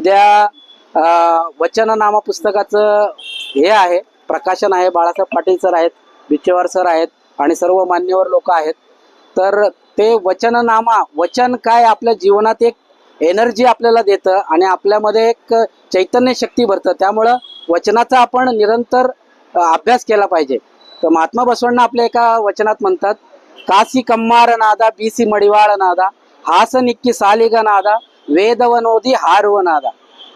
उद्या वचननामा पुस्तकाचं हे आहे प्रकाशन आहे बाळासाहेब पाटील सर आहेत बिचेवार सर आहेत आणि सर्व मान्यवर लोक आहेत. तर ते वचननामा वचन काय आपल्या जीवनात एक एनर्जी आपल्याला देतं आणि आपल्यामध्ये एक चैतन्य शक्ती भरतं. त्यामुळं वचनाचा आपण निरंतर अभ्यास केला पाहिजे. तर महात्मा बसवण्णा आपल्या एका वचनात म्हणतात कासी कम्मार नादा बीसी मडिवाळ नादा हास निक्की सालिग नादा ವೇದವನೋದಿ ಹಾರುವನಾದ.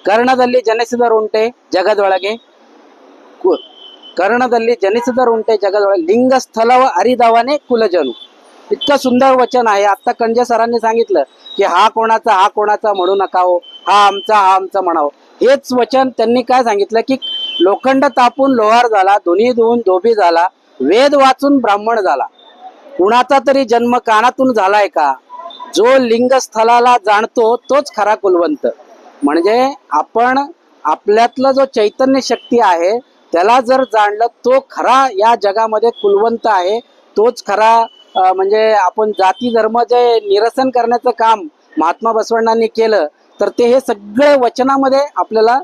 ಕರ್ಣದಲ್ಲಿ ಜನಿಸಿದರುಂಟೆ ಜಗದೊಳಗೆ. ಕರ್ಣದಲ್ಲಿ ಜನಿಸಿದರುಂಟೆ ಜಗದೊಳಗೆ ಲಿಂಗ ಸ್ಥಳವ ಅರಿದವನೇ ಕುಲಜನು. इतकं सुंदर वचन आहे आता कंजे सरांनी सांगितलं की हा कोणाचा हा कोणाचा म्हणू नका हो हा आमचा हा आमचा म्हणावं हेच वचन त्यांनी काय सांगितलं की लोखंड तापून लोहार झाला धुनी धुवून धोबी झाला वेद वाचून ब्राह्मण झाला कुणाचा तरी जन्म कानातून झालाय का जो लिंगस्थलाला जाणतो तोच खरा कुलवंत. म्हणजे आपण आपल्यातलं जो चैतन्य शक्ती आहे त्याला जर जाणलं तो खरा या जगामध्ये कुलवंत आहे तोच खरा म्हणजे आपण जाती धर्म जे निरसन करण्याचं काम महात्मा बसवण्णांनी केलं तर ते हे सगळे वचनामध्ये आपल्याला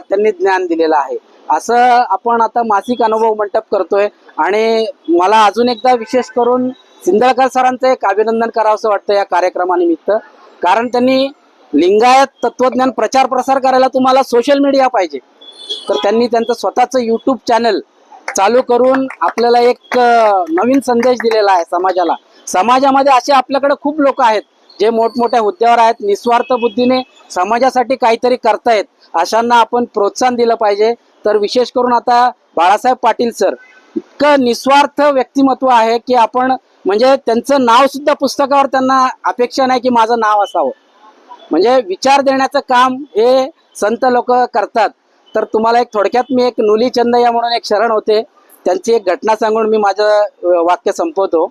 त्यांनी ज्ञान दिलेलं आहे. असं आपण आता मासिक अनुभव मंडप करतोय आणि मला अजून एकदा विशेष करून सिंदळकर सरांचं एक अभिनंदन करावंसं वाटतं या कार्यक्रमानिमित्त. कारण त्यांनी लिंगायत तत्वज्ञान प्रचार प्रसार करायला तुम्हाला सोशल मीडिया पाहिजे. तर त्यांनी त्यांचं स्वतःचं यूट्यूब चॅनल चालू करून आपल्याला एक नवीन संदेश दिलेला आहे समाजाला. समाजामध्ये असे आपल्याकडे खूप लोक आहेत जे मोठमोठ्या हुद्द्यावर आहेत निस्वार्थ बुद्धीने समाजासाठी काहीतरी करतायत. अशांना आपण प्रोत्साहन दिलं पाहिजे. तर विशेष करून आता बाळासाहेब पाटील सर इतकं निस्वार्थ व्यक्तिमत्व आहे की आपण म्हणजे त्यांचं नाव सुद्धा पुस्तकावर त्यांना अपेक्षा नाही की माझं नाव असावं. म्हणजे विचार देण्याचं काम हे संत लोक करतात. तर तुम्हाला एक थोडक्यात मी एक नुली या म्हणून एक शरण होते. त्यांची एक घटना सांगून मी माझं वाक्य संपवतो.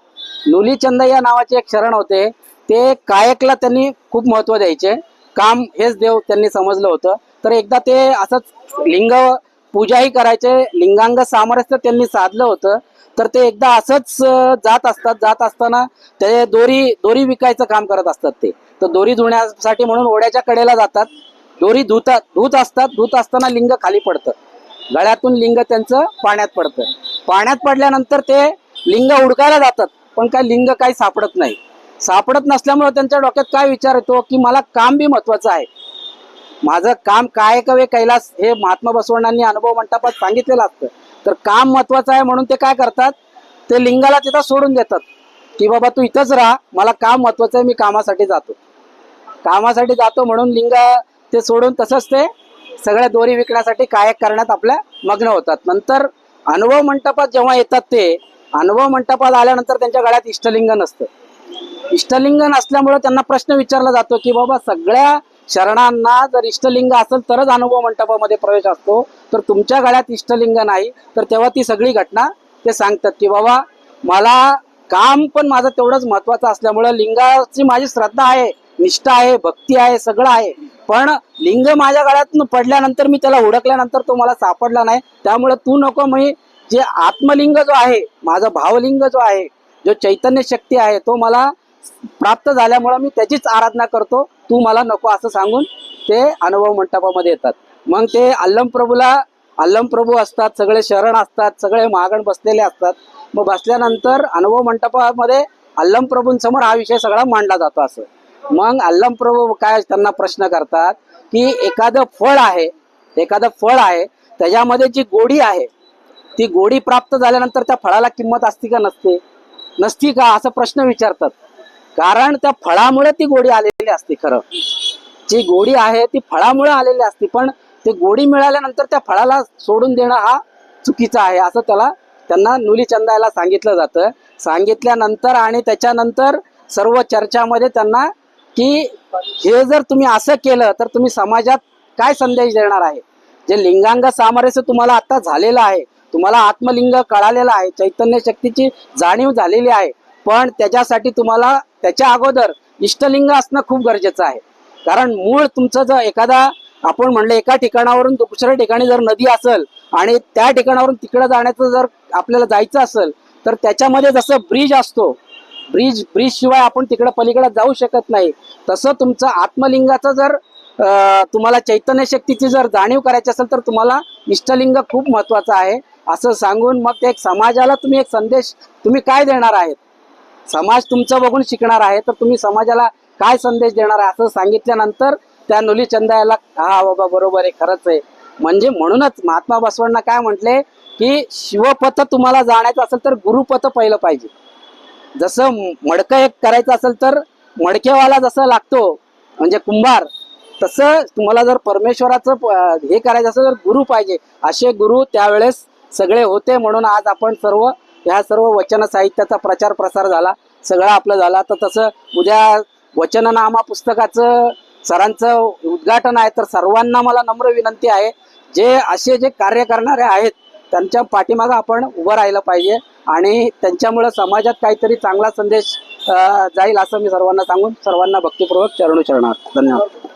नुली या नावाचे एक शरण होते. ते कायकला त्यांनी खूप महत्त्व द्यायचे. काम हेच देव त्यांनी समजलं होतं. तर एकदा ते असंच लिंग पूजाही करायचे लिंगांग सामरस्य त्यांनी साधलं होतं. तर ते एकदा असंच जात असतात जात असताना ते दोरी दोरी विकायचं काम करत असतात ते. तर दोरी धुण्यासाठी म्हणून ओढ्याच्या कडेला जातात. दोरी धुतात धुत असतात धुत असताना लिंग खाली पडतं. गळ्यातून लिंग त्यांचं पाण्यात पडतं. पाण्यात पडल्यानंतर ते लिंग उडकायला जातात पण काय लिंग काही सापडत नाही. सापडत नसल्यामुळे त्यांच्या डोक्यात काय विचार येतो की मला काम बी महत्वाचं आहे. माझं काम काय कवे कैलास? हे महात्मा बसवण्णांनी अनुभव मंडपात सांगितलेलं असतं. तर काम महत्वाचं आहे म्हणून ते काय करतात? ते लिंगाला तिथं सोडून देतात. की बाबा तू इथंच राहा मला काम महत्वाचं आहे मी कामासाठी जातो. कामासाठी जातो म्हणून लिंग ते सोडून तसंच ते सगळ्या दोरी विकण्यासाठी कायक करण्यात आपल्या मग्न होतात. नंतर अनुभव मंडपात जेव्हा येतात ते अनुभव मंडपात आल्यानंतर त्यांच्या गळ्यात इष्टलिंग नसतं. इष्टलिंग नसल्यामुळे त्यांना प्रश्न विचारला जातो की बाबा सगळ्या शरणांना जर इष्टलिंग असेल तरच अनुभव मंडपामध्ये प्रवेश असतो. तर तुमच्या गळ्यात इष्टलिंग नाही तर तेव्हा ती सगळी घटना ते सांगतात की बाबा मला काम पण माझं तेवढंच महत्वाचं असल्यामुळं लिंगाची माझी श्रद्धा आहे निष्ठा आहे भक्ती आहे सगळं आहे. पण लिंग माझ्या गळ्यात पडल्यानंतर मी त्याला हुडकल्यानंतर तो मला सापडला नाही. त्यामुळे तू नको मी जे आत्मलिंग जो आहे माझा भावलिंग जो आहे जो चैतन्य शक्ती आहे तो मला प्राप्त झाल्यामुळं मी त्याचीच आराधना करतो. तू मला नको असं सांगून ते अनुभव मंडपामध्ये येतात. मग ते अल्लम प्रभूला अल्लम प्रभू असतात सगळे शरण असतात सगळे महागण बसलेले असतात. मग बसल्यानंतर अनुभव मंडपामध्ये अल्लम प्रभूंसमोर हा विषय सगळा मांडला जातो असं. मग अल्लम प्रभू काय त्यांना प्रश्न करतात की एखादं फळ आहे एखादं फळ आहे त्याच्यामध्ये जी गोडी आहे ती गोडी प्राप्त झाल्यानंतर त्या फळाला किंमत असती का नसते? नसती का? असा प्रश्न विचारतात. कारण त्या फळामुळे ती गोडी आलेली असते खरं. जी गोडी आहे ती फळामुळे आलेली असते पण ते गोडी मिळाल्यानंतर त्या फळाला सोडून देणं हा चुकीचा आहे असं त्याला त्यांना नुली चंदायला सांगितलं जातं. सांगितल्यानंतर आणि त्याच्यानंतर सर्व चर्चामध्ये त्यांना की हे जर तुम्ही असं केलं तर तुम्ही समाजात काय संदेश देणार आहे? जे लिंगांग सामरस्य तुम्हाला आता झालेलं आहे तुम्हाला आत्मलिंग कळालेलं आहे चैतन्य शक्तीची जाणीव झालेली आहे पण त्याच्यासाठी तुम्हाला त्याच्या अगोदर इष्टलिंग असणं खूप गरजेचं आहे. कारण मूळ तुमचं जर एखादा आपण म्हणलं एका ठिकाणावरून दुसऱ्या ठिकाणी जर नदी असेल आणि त्या ठिकाणावरून तिकडे जाण्याचं जर आपल्याला जायचं असेल तर त्याच्यामध्ये जसं ब्रिज असतो ब्रिज ब्रिज शिवाय आपण तिकडे पलीकडे जाऊ शकत नाही. तसं तुमचं आत्मलिंगाचं जर तुम्हाला चैतन्य शक्तीची जर जाणीव करायची असेल तर तुम्हाला इष्टलिंग खूप महत्वाचं आहे. असं सांगून मग ते एक समाजाला तुम्ही एक संदेश तुम्ही काय देणार आहेत? समाज तुमचं बघून शिकणार आहे तर तुम्ही समाजाला काय संदेश देणार आहे असं सांगितल्यानंतर त्या नुली चंदायाला हा बाबा बरोबर आहे खरंच आहे. म्हणजे म्हणूनच महात्मा बसवांना काय म्हटले की शिवपथ तुम्हाला जाण्याचं असेल तर गुरुपथ पहिलं पाहिजे. जसं मडकं एक करायचं असेल तर मडकेवाला जसं लागतो म्हणजे कुंभार तसं तुम्हाला जर परमेश्वराचं हे करायचं असेल तर गुरु पाहिजे. असे गुरु त्यावेळेस सगळे होते म्हणून आज आपण सर्व ह्या सर्व वचन साहित्याचा प्रचार प्रसार झाला सगळं आपलं झाला. तर तसं उद्या वचननामा पुस्तकाचं सरांचं उद्घाटन आहे तर सर्वांना मला नम्र विनंती आहे जे असे जे कार्य करणारे आहेत त्यांच्या पाठीमागं आपण उभं राहिलं पाहिजे आणि त्यांच्यामुळं समाजात काहीतरी चांगला संदेश जाईल असं मी सर्वांना सांगून सर्वांना भक्तिपूर्वक चरणू चरणार धन्यवाद.